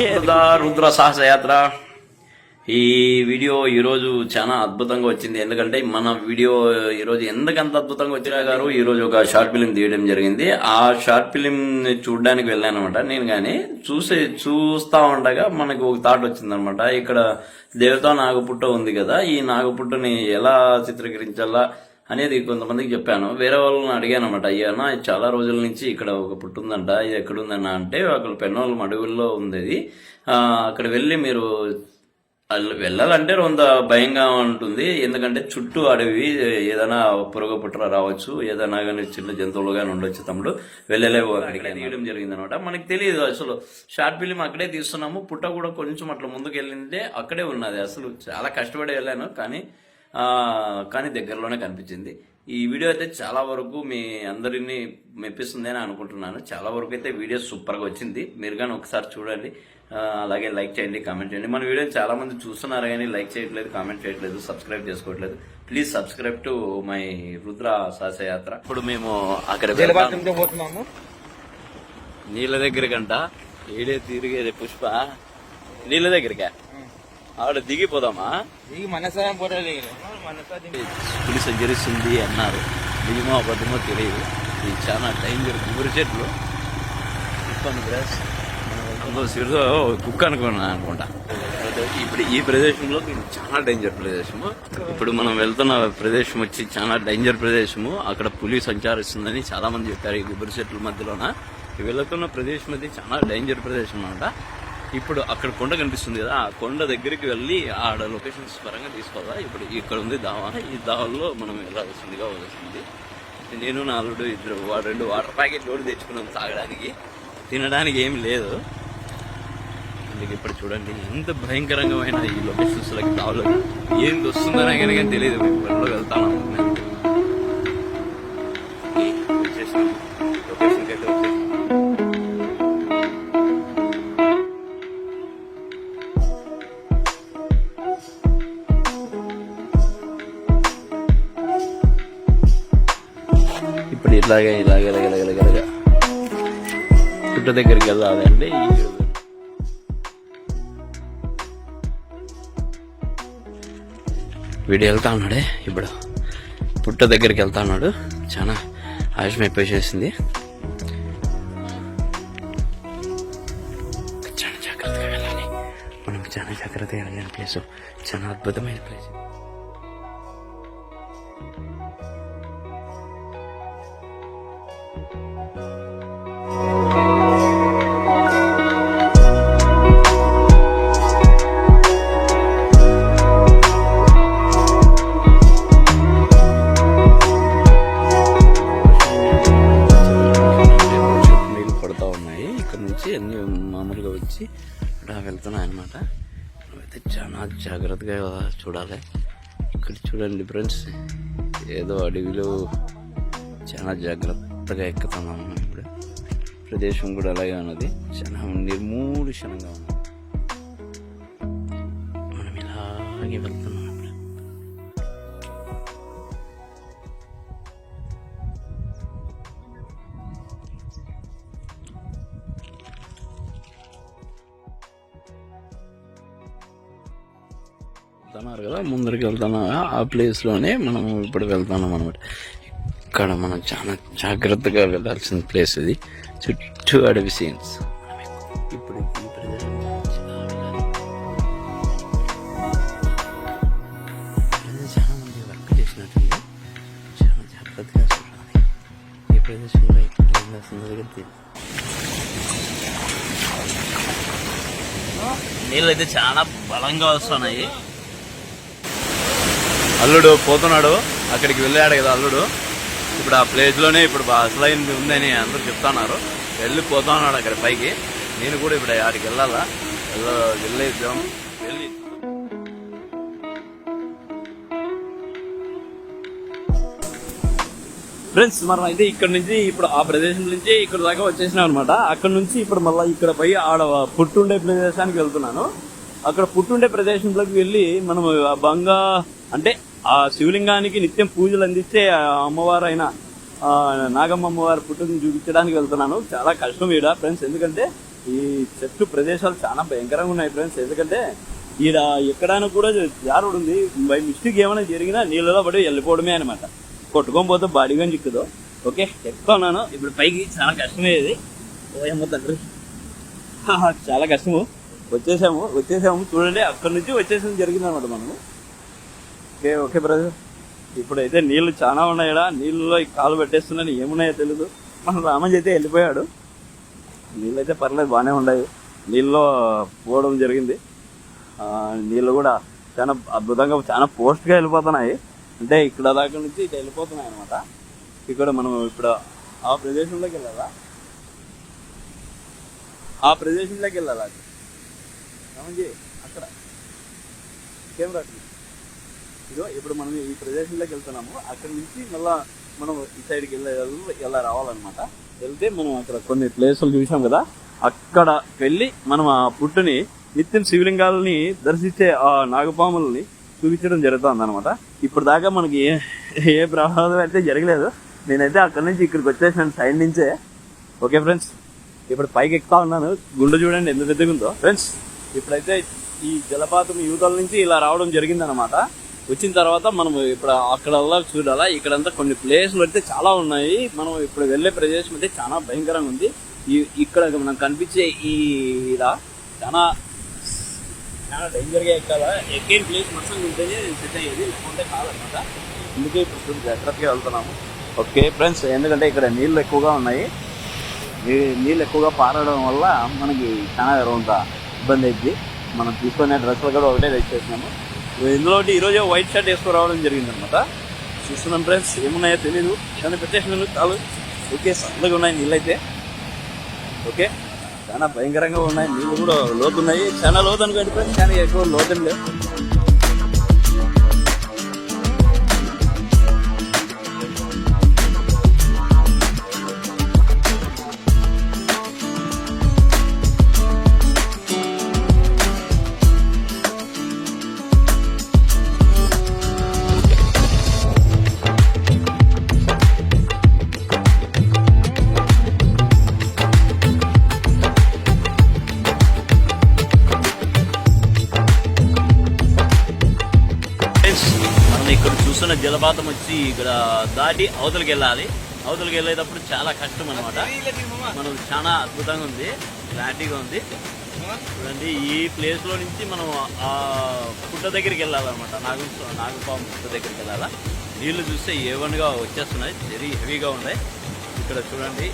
రుద్ర రుద్ర సాహస యాత్ర ఈ వీడియో ఈరోజు చాలా అద్భుతంగా వచ్చింది. ఎందుకంటే మన వీడియో ఈరోజు ఎందుకంత అద్భుతంగా వచ్చినా గారు ఈరోజు ఒక షార్ట్ ఫిలిం తీయడం జరిగింది. ఆ షార్ట్ ఫిలిం చూడడానికి వెళ్ళాను అనమాట నేను కానీ చూసే చూస్తా ఉండగా మనకు ఒక థాట్ వచ్చిందనమాట. ఇక్కడ దేవతా నాగపుట్ట ఉంది కదా ఈ నాగపుట్టని ఎలా చిత్రీకరించాలా అనేది కొంతమందికి చెప్పాను. వేరే వాళ్ళని అడిగాను అనమాట అయ్యానా చాలా రోజుల నుంచి ఇక్కడ ఒక పుట్టు ఉందంట ఇది ఎక్కడుందన్న? అంటే అక్కడ పెన్నోళ్ళ అడవుల్లో ఉంది అక్కడ వెళ్ళి మీరు వెళ్ళాలంటే కొంత భయంగా ఉంటుంది. ఎందుకంటే చుట్టూ అడవి ఏదైనా పురుగు పుట్ర రావచ్చు ఏదైనా కానీ చిన్న జంతువులు కానీ ఉండొచ్చు తమ్ముడు. వెళ్ళలేవు అక్కడికి తీయడం జరిగింది అనమాట మనకి తెలియదు అసలు. షార్ట్ ఫిలిం అక్కడే తీస్తున్నాము. పుట్ట కూడా కొంచెం అట్లా ముందుకు వెళ్ళింటే అక్కడే ఉన్నది. అసలు చాలా కష్టపడి వెళ్ళాను. కానీ కానీ దగ్గరలోనే కనిపించింది. ఈ వీడియో అయితే చాలా వరకు మీ అందరినీ మెప్పిస్తుంది అని అనుకుంటున్నాను. చాలా వరకు అయితే వీడియో సూపర్గా వచ్చింది. మీరు కానీ ఒకసారి చూడండి. అలాగే లైక్ చేయండి కామెంట్ చేయండి. మన వీడియో చాలా మంది చూస్తున్నారు కానీ లైక్ చేయట్లేదు కామెంట్ చేయట్లేదు సబ్స్క్రైబ్ చేసుకోవట్లేదు. Please subscribe to my Rudra సాహసయాత్ర ఇప్పుడు మేము అక్కడ నీళ్ళ దగ్గరకంట. ఏడే తిరిగేది పుష్ప. నీళ్ళ దగ్గరికా. ఆవిడ దిగిపోదామా ఈ మనసాయం పోటీ పులి సంచరిస్తుంది అన్నారు. నిజమో అబద్ధమో తెలియదు. ఇది చాలా డేంజర్ గుబురు చెట్లు. సిరిదో కుక్క అనుకున్నా అనుకుంటా. ఇప్పుడు ఈ ప్రదేశంలో చాలా డేంజర్ ప్రదేశము. ఇప్పుడు మనం వెళ్తున్న ప్రదేశం వచ్చి చాలా డేంజర్ ప్రదేశము. అక్కడ పులి సంచరిస్తుందని చాలా మంది చెప్పారు ఈ గుబురు చెట్ల మధ్యలోన. వెళ్తున్న ప్రదేశం అది చాలా డేంజర్ ప్రదేశం అన్నమాట. ఇప్పుడు అక్కడ కొండ కనిపిస్తుంది కదా ఆ కొండ దగ్గరికి వెళ్ళి ఆడ లొకేషన్స్ పరంగా తీసుకోవాలా? ఇప్పుడు ఇక్కడ ఉంది దావా. ఈ దావాలో మనం వెళ్ళాల్సిందిగా వస్తుంది నేను నా ఇద్దరు రెండు వాటర్ ప్యాకెట్ కూడా తెచ్చుకున్నాం తాగడానికి. తినడానికి ఏమి లేదు. అందుకే ఇప్పుడు చూడండి ఎంత భయంకరంగా ఈ లొకేషన్స్ లకి దావలో ఏంది వస్తుందని కానీ తెలియదు. మేము వెళ్తాను లొకేషన్కి అయితే వచ్చేసాం ఇలాగే ఇలాగే ఇలాగే ఇలాగే ఇలాగే. పుట్ట దగ్గరికి వెళ్ళాలండి వీడు వెళ్తా ఉన్నాడే ఇప్పుడు. పుట్ట దగ్గరికి వెళ్తా ఉన్నాడు. చాలా ఆయుషం అయిపోయేసింది చాలా జాగ్రత్తగా వెళ్ళాలి. మనం చాలా జాగ్రత్తగా వెళ్ళాలి. ప్లేస్ చాలా అద్భుతమైన ప్లేస్. అన్ని మామూలుగా వచ్చి అలా వెళ్తున్నాయి అనమాట అయితే చాలా జాగ్రత్తగా చూడాలి ఇక్కడ చూడండి ఫ్రెండ్స్ ఏదో అడవిలో చాలా జాగ్రత్తగా కొత్తగా ఎక్కుతున్నాము ఇప్పుడు. ప్రదేశం కూడా అలాగే ఉన్నది. చాలా నిర్మూలక్షణంగా ఉంది. మనం ఇలాగే వెళ్తున్నాం ఇప్పుడు. వెళ్తున్నారు కదా ముందరికి వెళ్తున్నాం ఆ ప్లేస్లోనే మనం ఇప్పుడు వెళ్తున్నాం అనమాట ఇక్కడ మనం చాలా జాగ్రత్తగా వెళ్ళాల్సిన ప్లేస్ ఇది. చుట్టూ అడవి సీన్స్ ఇప్పుడు ప్రదేశంలో నీళ్ళు అయితే చాలా బలంగా వస్తున్నాయి. అల్లుడు పోతున్నాడు. అక్కడికి వెళ్ళాడు కదా అల్లుడు. ఇప్పుడు ఆ ప్లేస్లోనే ఇప్పుడు బా- అసలైంది ఉందని అందరూ చెప్తున్నారు. వెళ్ళిపోతా ఉన్నాడు అక్కడ పైకి. నేను కూడా ఇప్పుడు ఆడికి వెళ్ళాలా? వెళ్ళ- వెళ్ళేద్దాం. వెళ్ళి ఫ్రెండ్స్ మనం అయితే ఇక్కడ నుంచి ఇప్పుడు ఆ ప్రదేశం నుంచి ఇక్కడ దాకా వచ్చేసినాం అనమాట అక్కడ నుంచి ఇప్పుడు మళ్ళీ ఇక్కడ పోయి ఆడ పుట్టుండే ప్రదేశానికి వెళ్తున్నాను. అక్కడ పుట్టుండే ప్రదేశంలోకి వెళ్ళి మనం బంగా అంటే ఆ శివలింగానికి నిత్యం పూజలు అందిస్తే ఆ అమ్మవారు అయిన నాగమ్మ అమ్మవారి పుట్టుని చూపించడానికి వెళ్తున్నాను. చాలా కష్టం ఈడ ఫ్రెండ్స్. ఎందుకంటే ఈ చెట్లు ప్రదేశాలు చాలా భయంకరంగా ఉన్నాయి ఫ్రెండ్స్. ఎందుకంటే ఈడ ఎక్కడానికి కూడా జారుడు ఉంది. బై మిస్టేక్ ఏమైనా జరిగినా నీళ్ళలో పడి వెళ్ళిపోవడమే అనమాట కొట్టుకొని పోతే బాడీగా చిక్కుదు. ఓకే ఎక్కున్నాను ఇప్పుడు పైకి చాలా కష్టమే ఇది. ఓయమ్మ చాలా కష్టము. వచ్చేసాము వచ్చేసాము. చూడండి అక్కడి నుంచి వచ్చేసాము జరిగింది అనమాట మనము. ఓకే ఓకే బ్రదర్ ఇప్పుడైతే నీళ్ళు చాలా ఉన్నాయడా? నీళ్ళలో కాలు పెట్టేస్తున్నాను ఏమున్నాయో తెలీదు. మన రామజీ అయితే వెళ్ళిపోయాడు. నీళ్ళు అయితే పర్లేదు బాగానే ఉన్నాయి. నీళ్ళలో పోవడం జరిగింది. ఆ, నీళ్ళు కూడా చాలా అద్భుతంగా చాలా పోస్ట్గా వెళ్ళిపోతున్నాయి. అంటే ఇక్కడ దాకా నుంచి ఇటు వెళ్ళిపోతున్నాయి అనమాట ఇక్కడ మనం ఇప్పుడు ఆ ప్రదేశంలోకి వెళ్ళాలా? ఆ ప్రదేశంలోకి వెళ్ళాలా? రామంజీ అక్కడ. కెమెరా ఇదో ఇప్పుడు మనం ఈ ప్రదేశంలోకి వెళ్తున్నాము. అక్కడ నుంచి మళ్ళా మనం ఈ సైడ్కి వెళ్ళే ఎలా రావాలన్నమాట. వెళ్తే మనం అక్కడ కొన్ని ప్లేసులు చూసాం కదా. అక్కడ వెళ్ళి మనం ఆ పుట్టుని నిత్యం శివలింగాలని దర్శించే ఆ నాగపాములని చూపించడం జరుగుతుంది అనమాట ఇప్పుడు దాకా మనకి ఏ ఏ ప్రమాదం అయితే జరగలేదు. నేనైతే అక్కడి నుంచి ఇక్కడికి వచ్చేసాను సైడ్ నుంచే. ఓకే ఫ్రెండ్స్ ఇప్పుడు పైకి ఎక్కుతా ఉన్నాను. గుండె చూడండి ఎంత పెద్దగా ఉందో ఫ్రెండ్స్ ఇప్పుడైతే ఈ జలపాతం యువతల నుంచి ఇలా రావడం జరిగిందనమాట వచ్చిన తర్వాత మనం ఇప్పుడు అక్కడ చూడాలా ఇక్కడంతా కొన్ని ప్లేస్లు అయితే చాలా ఉన్నాయి. మనం ఇప్పుడు వెళ్ళే ప్రదేశం అయితే చాలా భయంకరంగా ఉంది. ఈ ఇక్కడ మనం కనిపించే ఈ ఇలా చాలా చాలా డేంజర్గా ఎక్కాలా. ఎక్కే ప్లేస్ మొత్తం ఉంటేనే సెట్ అయ్యేది లేకుంటే కాదనమాట. అందుకే ఇప్పుడు కొంచెం జాగ్రత్తగా వెళ్తున్నాము. ఓకే ఫ్రెండ్స్ ఎందుకంటే ఇక్కడ నీళ్ళు ఎక్కువగా ఉన్నాయి. నీళ్ళు ఎక్కువగా పారడం వల్ల మనకి చాలా కొంత ఇబ్బంది అయింది మనం తీసుకునే డ్రెస్సులు కూడా ఒకటే తెచ్చేసినాము. ఇందులో ఈరోజు వైట్ షర్ట్ వేసుకుని రావడం జరిగింది అనమాట చూస్తున్నాం ఫ్రెండ్స్ ఏమున్నాయో తెలీదు. కానీ పెట్టేసిన చాలు ఓకే సన్నగా ఉన్నాయి నీళ్ళైతే. ఓకే చాలా భయంకరంగా ఉన్నాయి. నీళ్ళు కూడా లోతున్నాయి. చాలా లోతు అనుకోండి ఫ్రెండ్స్ కానీ ఎక్కువ లోతు లేవు. జలపాతం వచ్చి ఇక్కడ దాటి అవతలకి వెళ్ళాలి. అవతలకి వెళ్ళేటప్పుడు చాలా కష్టం అనమాట మనం చాలా అద్భుతంగా ఉంది. క్లారిటీగా ఉంది. చూడండి ఈ ప్లేస్లో నుంచి మనం ఆ పుట్ట దగ్గరికి వెళ్ళాలన్నమాట. నాగు నాగపాం పుట్ట దగ్గరికి వెళ్ళాలా? నీళ్ళు చూస్తే ఏవన్గా వచ్చేస్తున్నాయి. వెరీ హెవీగా ఉన్నాయి. ఇక్కడ చూడండి.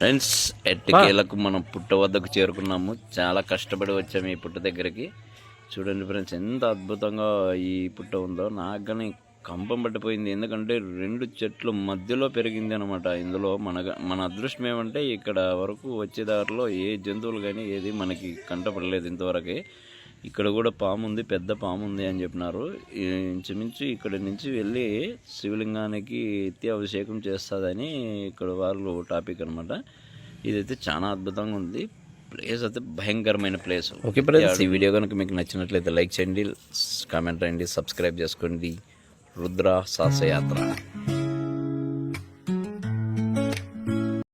ఫ్రెండ్స్ ఎట్టకేలకు మనం పుట్ట వద్దకు చేరుకున్నాము. చాలా కష్టపడి వచ్చాము ఈ పుట్ట దగ్గరికి. చూడండి ఫ్రెండ్స్ ఎంత అద్భుతంగా ఈ పుట్ట ఉందో. నాకు కానీ కంపం పట్టిపోయింది. ఎందుకంటే రెండు చెట్లు మధ్యలో పెరిగింది అనమాట ఇందులో మన మన అదృష్టం ఏమంటే ఇక్కడ వరకు వచ్చే దారిలో ఏ జంతువులు కానీ ఏది మనకి కంటపడలేదు ఇంతవరకు. ఇక్కడ కూడా పాము ఉంది పెద్ద పాము ఉంది అని చెప్పినారు. ఇంచుమించు ఇక్కడ నుంచి వెళ్ళి శివలింగానికి ఎత్తి అభిషేకం చేస్తుందని ఇక్కడ వాళ్ళు టాపిక్ అనమాట ఇదైతే చాలా అద్భుతంగా ఉంది. ప్లేస్ అయితే భయంకరమైన ప్లేస్. ఓకే ఫ్రెండ్స్ ఈ వీడియో కనుక మీకు నచ్చినట్లయితే లైక్ చేయండి కామెంట్ చేయండి సబ్స్క్రైబ్ చేసుకోండి. రుద్ర సాహసయాత్ర